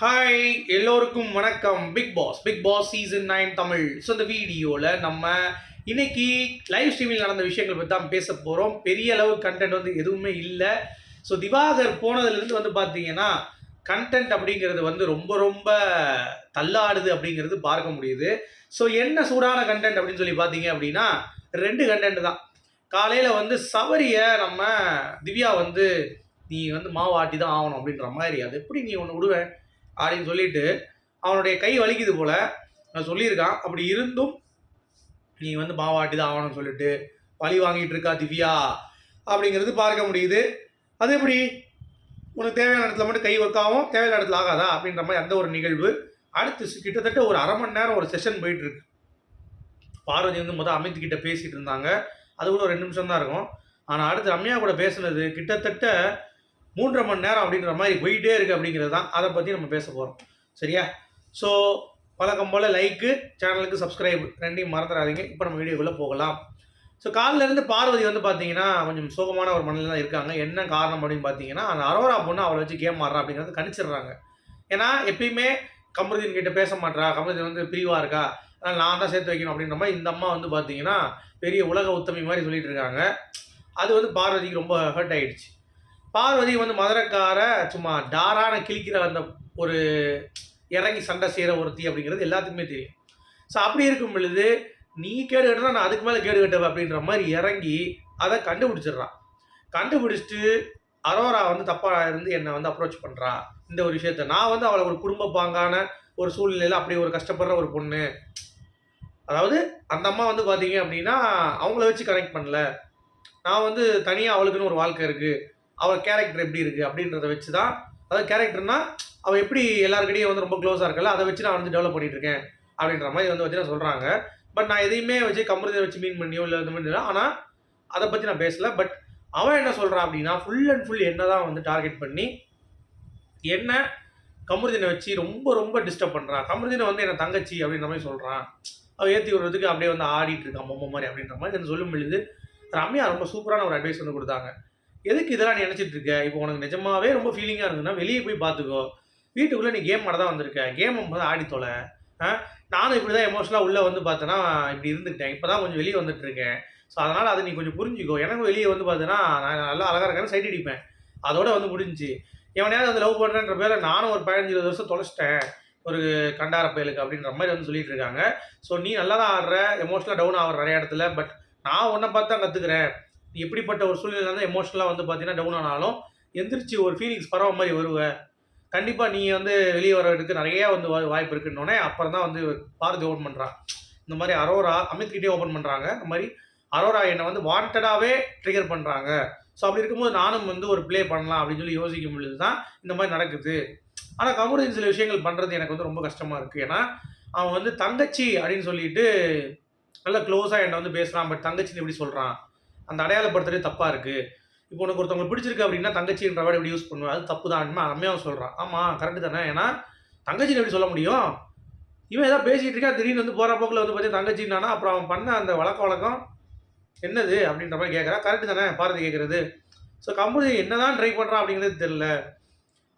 Hi எல்லோருக்கும் வணக்கம். Big boss big boss season nine Tamil. So இந்த வீடியோவில் நம்ம இன்னைக்கு லைவ் ஸ்ட்ரீமில் நடந்த விஷயங்கள் பற்றி தான் பேச போகிறோம் பெரிய அளவு கண்டென்ட் வந்து எதுவுமே இல்லை. ஸோ திவாகர் போனதுலேருந்து வந்து பார்த்தீங்கன்னா கண்டென்ட் அப்படிங்கிறது வந்து ரொம்ப ரொம்ப தள்ளாடுது அப்படிங்கிறது பார்க்க முடியுது. ஸோ என்ன சூடான கண்டென்ட் அப்படின்னு சொல்லி பார்த்தீங்க அப்படின்னா ரெண்டு கண்டென்ட் தான். காலையில் வந்து சவரியை நம்ம திவ்யா வந்து நீ வந்து மாவு ஆட்டி தான் ஆகணும் அப்படின்ற மாதிரி. அது எப்படி நீ ஒன்று விடுவேன் அப்படின்னு சொல்லிட்டு அவனுடைய கை வலிக்குது போல. நான் சொல்லியிருக்கான். அப்படி இருந்தும் நீ வந்து மாவாட்டி தான் ஆகணும்னு சொல்லிட்டு பழி வாங்கிட்டு இருக்கா திவ்யா? அப்படிங்கிறது பார்க்க முடியுது. அது எப்படி? உனக்கு தேவையான இடத்துல மட்டும் கை ஒர்க் தேவையான இடத்துல ஆகாதா? அப்படின்ற மாதிரி அந்த ஒரு நிகழ்வு. அடுத்து கிட்டத்தட்ட ஒரு அரை மணி நேரம் ஒரு செஷன் போயிட்டு இருக்கு. பார்வதி வந்து மொதல் அமித் கிட்ட பேசிட்டு இருந்தாங்க. அது கூட ஒரு ரெண்டு நிமிஷம் தான் இருக்கும். ஆனால் அடுத்து ரம்யா கூட பேசுனது கிட்டத்தட்ட மூன்றரை மணி நேரம் அப்படின்ற மாதிரி போயிட்டே இருக்குது அப்படிங்கிறது தான் அதை பற்றி நம்ம பேச போகிறோம் சரியா? ஸோ வழக்கம் போல் லைக்கு சேனலுக்கு சப்ஸ்கிரைப் ரெண்டையும் மறந்துடாதீங்க. இப்போ நம்ம வீடியோக்குள்ளே போகலாம். ஸோ இருந்து பார்வதி வந்து பார்த்தீங்கன்னா கொஞ்சம் சோகமான ஒரு மனநிலை தான் இருக்காங்க. என்ன காரணம் அப்படின்னு பார்த்தீங்கன்னா அந்த அரோரா பொண்ணு அவளை வச்சு கேம் ஆடுறா அப்படிங்கிறது கணிச்சிடுறாங்க. ஏன்னா எப்பயுமே கமருதீன் கிட்ட பேச மாட்டா கமருதீன் வந்து பிரிவாக இருக்கா? அதனால் நான் தான் சேர்த்து வைக்கணும் அப்படின்ற மாதிரி இந்த அம்மா வந்து பார்த்தீங்கன்னா பெரிய உலக உத்தமி மாதிரி சொல்லிட்டு இருக்காங்க. அது வந்து பார்வதிக்கு ரொம்ப ஹர்ட் ஆகிடுச்சு பார்வதி வந்து மதுரைக்கார சும்மா டாரான கிழிக்கிற அந்த ஒரு இறங்கி சண்டை செய்கிற ஒருத்தி அப்படிங்கிறது எல்லாத்துக்குமே தெரியும். ஸோ அப்படி இருக்கும் பொழுது நீ கேடு கட்டினா நான் அதுக்கு மேலே கேடு கட்டுவேன் அப்படின்ற மாதிரி இறங்கி அதை கண்டுபிடிச்சிடுறான். கண்டுபிடிச்சிட்டு அரோரா வந்து தப்பாக இருந்து என்னை வந்து அப்ரோச் பண்ணுறா இந்த ஒரு விஷயத்த. நான் வந்து அவளை ஒரு குடும்ப பாங்கான ஒரு சூழ்நிலையில் அப்படி ஒரு கஷ்டப்படுற ஒரு பொண்ணு. அதாவது அந்த அம்மா வந்து பார்த்தீங்க அப்படின்னா அவங்கள வச்சு கனெக்ட் பண்ணல. நான் வந்து தனியாக அவளுக்குன்னு ஒரு வாழ்க்கை இருக்குது அவள் கேரக்டர் எப்படி இருக்குது அப்படின்றத வச்சு தான் அதாவது கேரக்டர்னால் அவள் எப்படி எல்லாருக்கிட்டையும் வந்து ரொம்ப க்ளோஸாக இருக்கல அதை வச்சு நான் வந்து டெவலப் பண்ணிட்டு இருக்கேன் அப்படின்ற மாதிரி வந்து வச்சு சொல்கிறாங்க பட் நான் எதையுமே வச்சு கமருதை வச்சு மீன் பண்ணியோ இல்லை இந்த மாதிரி ஆனால் அதை பற்றி நான் பேசலை. பட் அவன் என்ன சொல்கிறான் அப்படின்னா ஃபுல் அண்ட் ஃபுல் என்ன தான் வந்து டார்கெட் பண்ணி என்ன கமருதினை வச்சு ரொம்ப ரொம்ப டிஸ்டர்ப் பண்ணுறான் கமருதினை வந்து என்ன தங்கச்சி அப்படின்ற மாதிரி சொல்கிறான் அவள் ஏற்றி விடுறதுக்கு அப்படியே வந்து ஆடிட்டு இருக்கான் பொம்மை மாதிரி அப்படின்ற மாதிரி. வந்து சொல்லும் பொழுது ரம்யா ரொம்ப சூப்பரான ஒரு அட்வைஸ் வந்து கொடுத்தாங்க. எதுக்கு இதெல்லாம் நீ நினச்சிட்டு இருக்க? இப்போ உனக்கு நிஜமாவே ரொம்ப ஃபீலிங்காக இருந்ததுன்னா வெளியே போய் பார்த்துக்கோ. வீட்டுக்குள்ளே நீ கேம் ஆட தான் வந்திருக்க. கேம் வந்து ஆடி தொலை. ஆ? நானும் இப்படி தான் எமோஷனலாக உள்ளே வந்து பார்த்தேன்னா இப்படி இருந்துக்கிட்டேன். இப்போ தான் கொஞ்சம் வெளியே வந்துட்டு இருக்கேன். ஸோ அதனால் அதை நீ கொஞ்சம் புரிஞ்சுக்கோ. எனக்கு வெளியே வந்து பார்த்தீங்கன்னா நான் நல்லா அழகாக இருக்கேன்னு சைட் அடிப்பேன். அதோட வந்து முடிஞ்சுச்சு. எவனையாவது வந்து லவ் பண்ணுறேன்ற பேரில் நானும் ஒரு பதினஞ்சு இருபது வருஷம் தொலைச்சிட்டேன். ஒரு கண்டார பயலுக்கு அப்படின்ற மாதிரி வந்து சொல்லிட்டு இருக்காங்க. ஸோ நீ நல்லா தான் ஆடுற எமோஷனலாக டவுன் ஆகிற நிறைய இடத்துல. பட் நான் உன்னை பார்த்து தான் கற்றுக்கிறேன் எப்படிப்பட்ட ஒரு சூழ்நிலை இருந்தால் எமோஷனலாக வந்து பார்த்தீங்கன்னா டவுன் ஆனாலும் எந்திரிச்சு ஒரு ஃபீலிங்ஸ் பரவ மாதிரி வருவ. கண்டிப்பாக நீ வந்து வெளியே வரதுக்கு நிறைய வந்து வா- வாய்ப்பு இருக்குன்னொடனே அப்புறம் தான் வந்து பாரதி ஓப்பன் பண்ணுறான் இந்த மாதிரி அரோரா அமித்கிட்டே ஓப்பன் பண்ணுறாங்க இந்த மாதிரி அரோரா என்னை வந்து வாண்டடாகவே ட்ரிகர் பண்ணுறாங்க ஸோ அப்படி இருக்கும்போது நானும் வந்து ஒரு ப்ளே பண்ணலாம் அப்படின்னு சொல்லி யோசிக்கும் பொழுது தான் இந்த மாதிரி நடக்குது. ஆனால் கமருதீன் சில விஷயங்கள் பண்ணுறது எனக்கு வந்து ரொம்ப கஷ்டமாக இருக்குது ஏன்னா அவன் வந்து தங்கச்சி அப்படின்னு சொல்லிட்டு நல்லா க்ளோஸாக என்னை வந்து பேசுகிறான் பட் தங்கச்சின்னு எப்படி சொல்கிறான் அந்த அடையாளப்படுத்துறதே தப்பாக இருக்குது இப்போ உனக்கு ஒருத்தவங்க பிடிச்சிருக்கு அப்படின்னா தங்கச்சின்ற வேர்டு எப்படி யூஸ் பண்ணுவேன் அது தப்பு தான் அம்மையாவும் சொல்கிறான் ஆமாம் கரெக்டு தானே? ஏன்னா தங்கச்சின்னு எப்படி சொல்ல முடியும்? இவன் ஏதாவது பேசிகிட்டு இருக்கா திடீர்னு வந்து போகிற போக்கில் வந்து பார்த்தீங்கன்னா தங்கச்சின்னானா அப்புறம் அவன் பண்ண அந்த வழக்க வழக்கம் என்னது அப்படின்ற மாதிரி கேட்குறான் கரெக்டு தானே? பாரதி கேட்குறது ஸோ கம்பெனி என்னதான் ட்ரை பண்ணுறான் அப்படிங்கிறது தெரில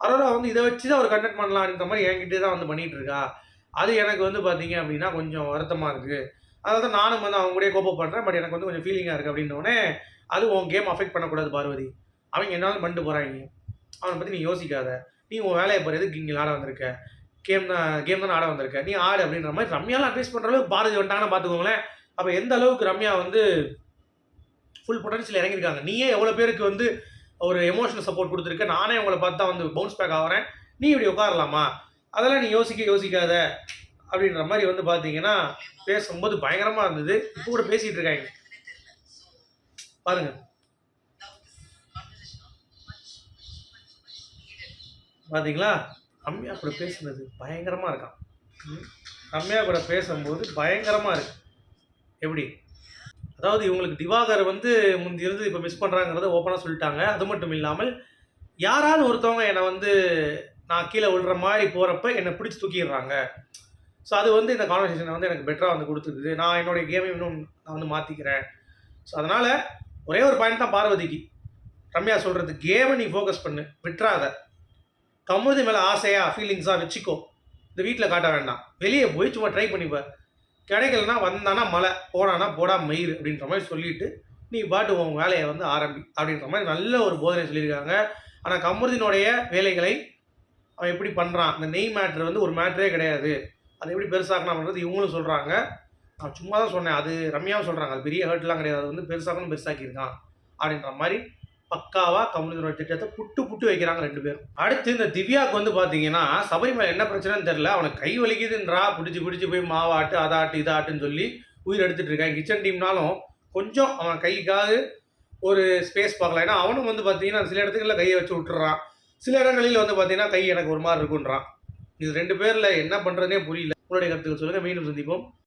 அரோரா வந்து இதை வச்சு தான் ஒரு கண்டக்ட் பண்ணலாம் அப்படின்ற மாதிரி என்கிட்டே தான் வந்து பண்ணிகிட்டு இருக்கா. அது எனக்கு வந்து பார்த்தீங்க அப்படின்னா கொஞ்சம் வருத்தமாக இருக்குது அதாவது நானும் வந்து அவங்க கூடயே கோப்பப்படுறேன் பட் எனக்கு வந்து கொஞ்சம் ஃபீலிங்காக இருக்குது அப்படின்னோடனே அது உன் கேம் அஃபெக்ட் பண்ணக்கூடாது பார்வதி. அவங்க என்னாலும் பண்ணிட்டு போகிறாங்க அவனை பற்றி நீ யோசிக்காத. நீ உன் வேலையை பாரு எதுக்கு இங்கே ஆட வந்திருக்க? கேம் தான் கேம் தான் ஆட வந்திருக்க. நீ ஆடு அப்படின்ற மாதிரி ரம்யாலாம் அட்வைஸ் பண்ணுற அளவுக்கு பாரதி வந்துட்டாங்கன்னு பார்த்துக்கோங்களேன். அப்போ எந்த அளவுக்கு ரம்யா வந்து ஃபுல் பொட்டன்ஷியல் இறங்கியிருக்காங்க? நீயே எவ்வளோ பேருக்கு வந்து ஒரு எமோஷனல் சப்போர்ட் கொடுத்துருக்க? நானே உங்களை பார்த்தா வந்து பவுன்ஸ் பேக் ஆகிறேன் நீ இப்படி உட்காரலாமா? அதெல்லாம் நீ யோசிக்க யோசிக்காத. அப்படின்ற மாதிரி வந்து பார்த்தீங்கன்னா பேசும்போது பயங்கரமாக இருந்தது. இப்போ கூட பேசிகிட்டு இருக்காங்க. பாருங்க. பார்த்தீங்களா ரம்யா கூட பேசுனது பயங்கரமாக இருக்கான். ரம்யா கூட பேசும்போது பயங்கரமாக இருக்கு. எப்படி? அதாவது இவங்களுக்கு திவாகர் வந்து முந்தி இருந்து இப்போ மிஸ் பண்ணுறாங்கிறத ஓப்பனாக சொல்லிட்டாங்க. அது மட்டும் இல்லாமல் யாராவது ஒருத்தவங்க என்னை வந்து நான் கீழே விழுற மாதிரி போகிறப்ப என்னை பிடிச்சி தூக்கிடுறாங்க. ஸோ அது வந்து இந்த கான்வர்சேஷனை வந்து எனக்கு பெட்டராக வந்து கொடுத்துருக்குது. நான் என்னுடைய கேமை இன்னும் நான் வந்து மாற்றிக்கிறேன் ஸோ அதனால் ஒரே ஒரு பாயிண்ட் தான் பார்வதிக்கு. ரம்யா சொல்கிறது கேமை நீ ஃபோக்கஸ் பண்ணு. விட்டுறாத. கமுதி மேலே ஆசையாக ஃபீலிங்ஸாக வச்சுக்கோ. இந்த வீட்டில் காட்ட வேண்டாம். வெளியே போய் சும்மா ட்ரை பண்ணிப்பார் கிடைக்கலனா வந்தானா மழை போனானா போடா மயிர் அப்படின்ற மாதிரி சொல்லிட்டு நீ பாட்டு உன் வேலையை வந்து ஆரம்பி அப்படின்ற மாதிரி நல்ல ஒரு போதனை சொல்லியிருக்காங்க. ஆனால் கமருதினுடைய வேலைகளை அவன் எப்படி பண்ணுறான் இந்த நெய் மேட்ரு வந்து ஒரு மேட்ரே கிடையாது. அதை எப்படி பெருசாக்கணும்ன்றது இவங்களும் சொல்கிறாங்க நான் சும்மா தான் சொன்னேன். அது ரம்யாவும் சொல்கிறாங்க அது பெரிய ஹர்ட்லாம் கிடையாது. அது வந்து பெருசாக்கணும் பெருசாக்கியிருக்கான் அப்படின்ற மாதிரி பக்காவாக கம்யூனிஸ்டோட திட்டத்தை புட்டு புட்டு வைக்கிறாங்க ரெண்டு பேரும். அடுத்து இந்த திவ்யாவுக்கு வந்து பார்த்தீங்கன்னா சபரிமலை என்ன பிரச்சனைன்னு தெரில அவனை கை வலிக்குதுன்றா. பிடிச்சி பிடிச்சி போய் மாவாட்டு அதாட்டு இதாட்டுன்னு சொல்லி உயிர் எடுத்துட்டு இருக்கான். கிச்சன் டீம்னாலும் கொஞ்சம் அவன் கைக்காக ஒரு ஸ்பேஸ் பார்க்கலாம் ஏன்னா அவனும் வந்து பார்த்தீங்கன்னா சில இடத்துக்குள்ள கையை வச்சு விட்டுறான். சில இடங்களில் வந்து பார்த்தீங்கன்னா கை எனக்கு ஒரு மாதிரி இருக்குன்றான். இது ரெண்டு பேரில் என்ன பண்ணுறதுனே புரியல. உங்களுடைய கருத்துக்கள் சொல்லுங்கள் மீண்டும் சந்திப்போம்.